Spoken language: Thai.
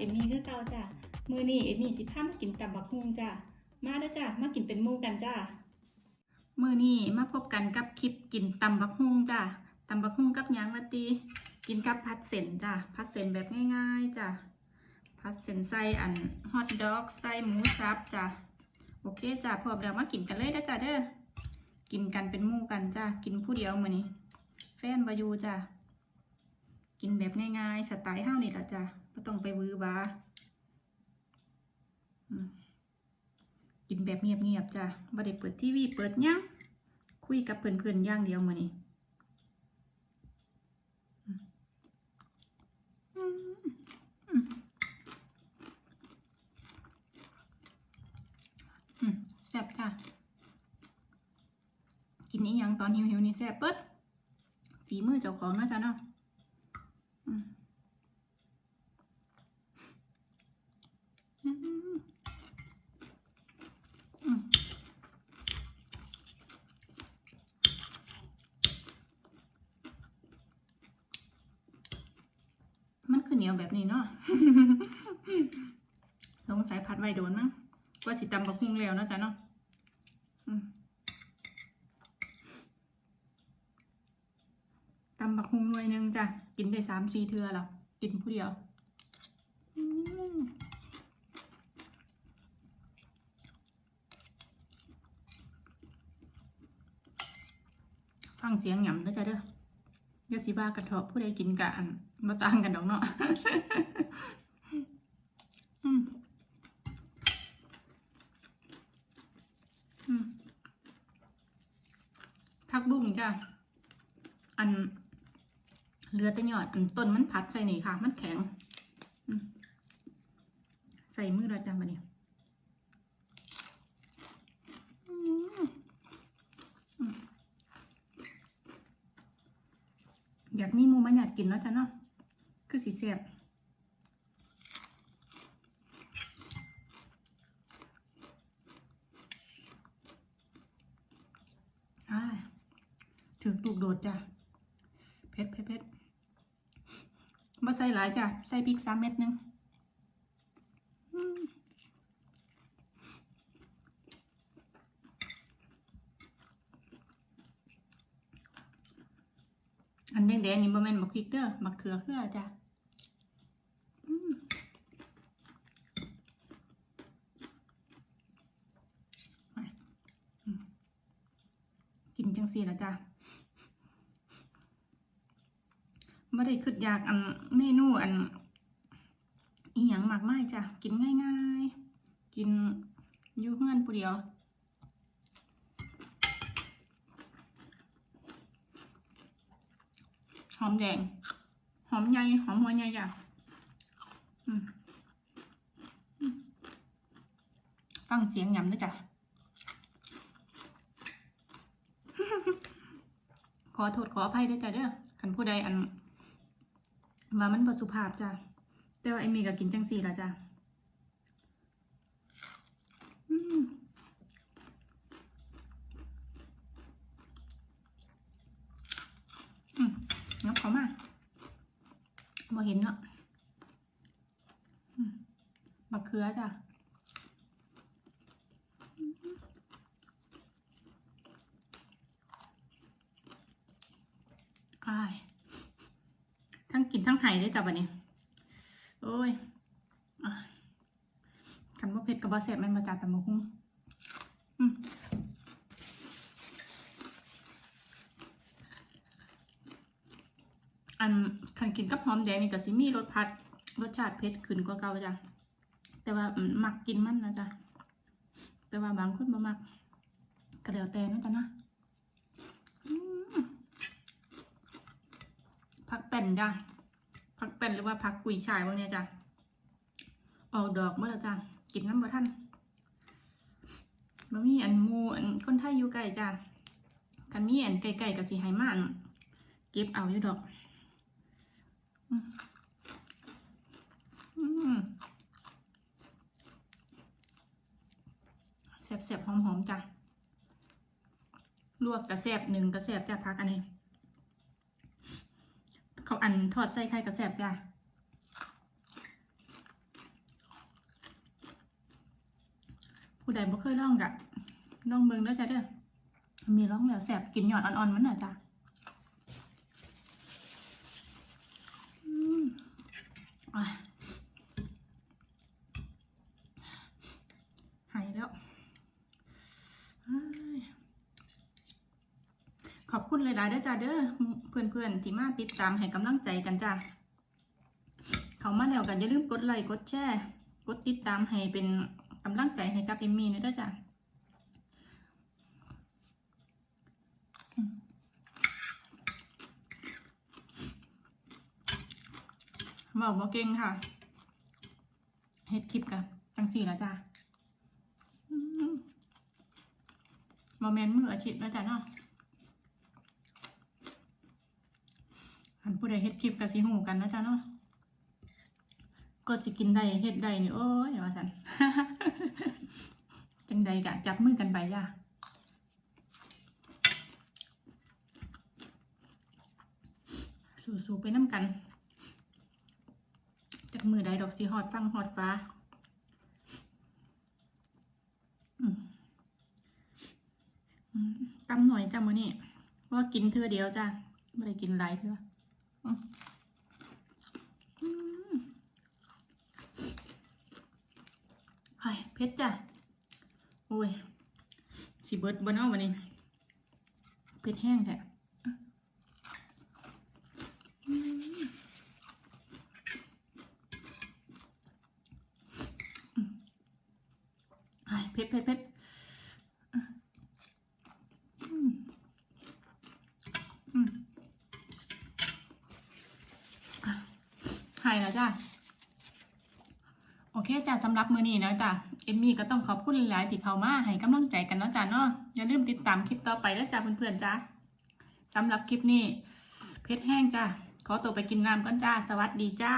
เอมมี่ก็เก่าจ้ะมือนี่เอมมี่สิพามากินตำบักฮุงจ้ะมาเด้อจ้ะมากินเป็นมู่กันจ้ะมือนี่มาพบกันกับคลิปกินตำบักฮุงจ้ะตำบักฮุงกับหยังละตีกินกับผัดเส้นจ้ะผัดเส้นแบบง่ายๆจ้ะผัดเส้นใส่อันฮอทดอกใส่หมูสับจ้ะโอเคจ้ะพร้อมแล้วมากินกันเลยนะจ้ะเด้อกินกันเป็นมู่กันจ้ะกินผู้เดียวมือนี้แฟนบายูจ้ะกินแบบง่ายๆสไตล์เฮ้าวนี่ละจ้ะ ต้องไปวือวากินแบบเงียบๆจ้ะบ่ได้เปิดทีวีเปิดยังคุยกับเพื่อนๆอย่างเดียวมื้อนี้อืมอืมอืมอืมแซ่บจ้ะกินอีหยังตอนหิวๆนี่แซ่บเปิดฝีมือเจ้าของนะจ้ะเนาะอืมอืมอืมมันคือเหนี ยวแบบนี้เนาะสงสัยพัดไว้โดนมั้งว่าสิตำบักฮุงแล้วเนาะจ้ะเนาะตำบักฮุงหน่วยหนึงจ้ะ กินได้สามสี่เทือแล้วกินผู้เดียวฟังเสียงหย่ำนะจ๊ะเด้อ ยาสิบ้ากระเทาะผู้ใดกินกะอันมาต่างกันดอกเนาะผักบุ้งจ้ะ อันเรือแตะยอด อันต้นมันพัดใส่นี่ค่ะ มันแข็ง ใส่มือเราจังมาเนี่ยอืมอืม อยากมีมูมาหยาดกินแล้วจ้ะเนาะคือสีเสียบถึกลูกโดดจ้ะเผ็ดเผ็ดเผ็ดมาใส่หลายจ้ะ ใส่พริกสามเม็ดหนึง อันแดงๆนี่บ่แม่นมะพริกเด้อมะเขือเขือจ้ะกินจังสี่ละจ้ะไม่ได้คิดอยากอันเมนูอันอีหยังมากมายจ้ะ กินง่ายๆ กินอยู่เฮือนผู้เดียว หอมแดง หอมใหญ่หอมหัวใหญ่จ้ะอืมอืมฟังเสียงยำด้วยจ้ะ ขอโทษขออภัยด้วยจ้ะเด้อคันผู้ใดอันว่ามันประสุภาพจ้ะ แต่ว่าไอ้มีก็กินจังสี่ละจ้ะอืมอืมงับเขามา บ่เห็นเนาะมบักเขือจ้ะทั้งกินทั้งไห้ได้จ้ะบัดนี้ โอ้ยอคันว่าเผ็ดกับว่าแซ่บแม่นมาจากตำบักหุ่งอืมอันคัน กินกับหอมแดงนี่ก็สิมีรสพัดรสชาติเผ็ดขึ้นกว่าเก่าจ้ะแต่ว่ามักกินมันนะจ๊ะแต่ว่าบางคนบ่มักก็แล้วแต่นะจ๊ะนะผักเป็นจ้ะผักเป็นหรือว่าผักกุยช่ายพวกเนี้ยจ้ะออกดอกเมื่อไรจ้ะกินน้ำบ่ท่านบะมีอันมูอันคนไทยอยู่ไกลจ้ะกันมีอันไก่ๆกับสีไหมาอันเก็บเอาอยู่ดอก แซ่บๆหอมๆจ้ะ ลวกกระแซบหนึ่งกระแซบจ้ะพักอันนี้ เขาอันทอดไส้ไข่กระแซบจ้ะผู้ใดบ่เคยลองกะลองเบิ่งแล้วจ้ะเด้อมีลองแล้วแซบกินหยอดอ่อนๆมันน่ะจ้ะ คุณหลายๆเด้อจ้าเด้อเพื่อนๆที่มาติดตามให้กำลังใจกันจ้าเขามาแล้วกันอย่าลืมกดไลค์กดแชร์กดติดตามให้เป็นกำลังใจให้กับเอมมี่นะเด้อจ้าบอกบ่เก่งค่ะเฮ็ดคลิปกับจังสี่แล้วจ้าอืมบอแมนมืออาชีพแล้วจ้ะเนาะ อันผู้ใดเฮ็ดคลิปกับสิหูกันนะจ๊ะเนาะก็สิกินได้เฮ็ดได้นี่โอ้ยว่าสันจังใดกะจับมือกันไปจ้ะสู้ๆไปน้ำกัน จากมือใดดอกสีหอดฟังหอดฟ้าอืมอืมตำหน่อยจ้ะมือนี้เพราะว่ากินเทื่อเดียวจ้ะไม่ได้กินหลายเทื่อ ไอ้เพชรจ้ะ โอ้ย สิเบิร์ดบนเอาวันนี้ เพชรแห้งแท้เพชรเพชรเพชรอืมอืม หายแล้วจ้ะโอเคจ้ะสำหรับมือนี้นะจ้ะเอมมี่ก็ต้องขอบคุณหลายๆที่เข้ามาให้กำลังใจกันเนาะจ้ะเนาะอย่าลืมติดตามคลิปต่อไปแล้วจ้ะเพื่อนๆจ้ะสำหรับคลิปนี้ เพชรแห้งจ้ะขอตัวไปกินน้ำก่อนจ้า สวัสดีจ้า